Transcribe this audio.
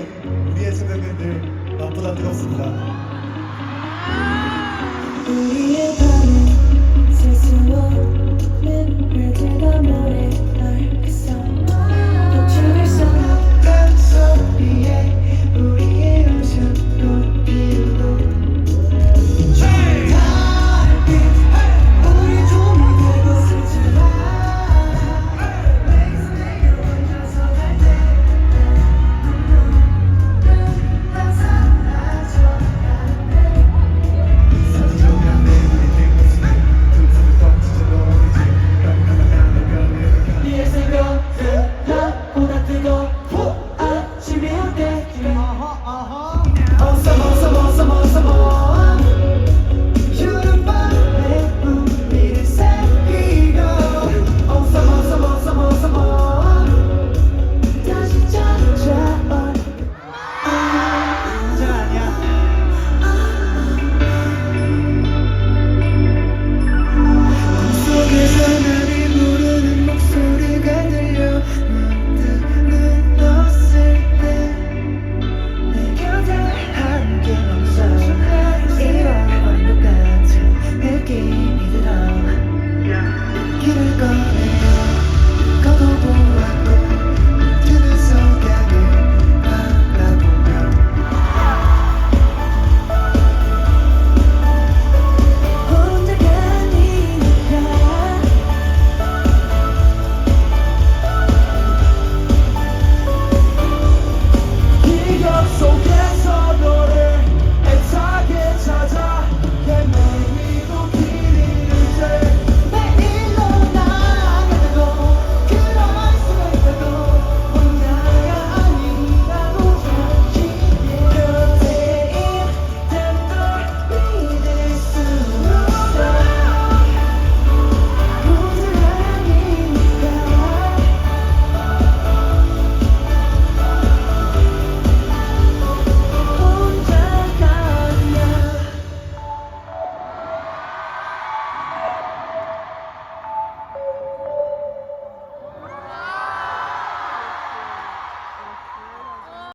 우리의 생각은 늘 나보다 뜨겁습니다. some more, some more, some more, some more.